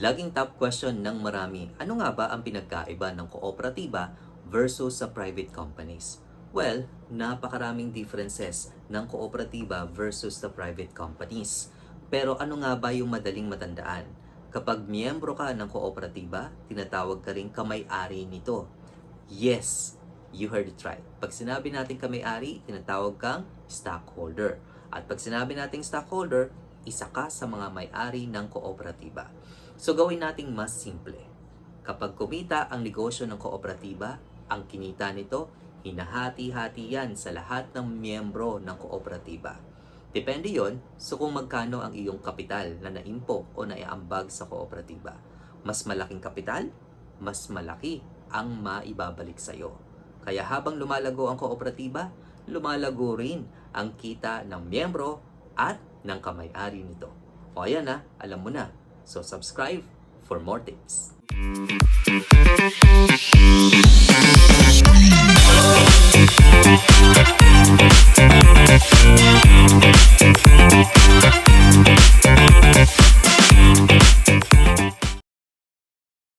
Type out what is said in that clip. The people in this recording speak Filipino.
Laging top question ng marami, ano nga ba ang pinagkaiba ng kooperatiba versus sa private companies? Well, napakaraming differences ng kooperatiba versus the private companies. Pero ano nga ba yung madaling matandaan? Kapag miyembro ka ng kooperatiba, tinatawag ka rin kamay-ari nito. Yes, you heard it right. Pag sinabi natin kamay-ari, tinatawag kang stockholder. At pag sinabi nating stockholder, isa ka sa mga may-ari ng kooperatiba. So gawin nating mas simple. Kapag kumita ang negosyo ng kooperatiba, ang kinita nito, hinahati-hati yan sa lahat ng miyembro ng kooperatiba. Depende yon so kung magkano ang iyong kapital na naimpok o naiambag sa kooperatiba. Mas malaking kapital, mas malaki ang maibabalik sa iyo. Kaya habang lumalago ang kooperatiba, lumalago rin ang kita ng miyembro at ng kamay-ari nito. O ayan na, alam mo na. So subscribe for more tips.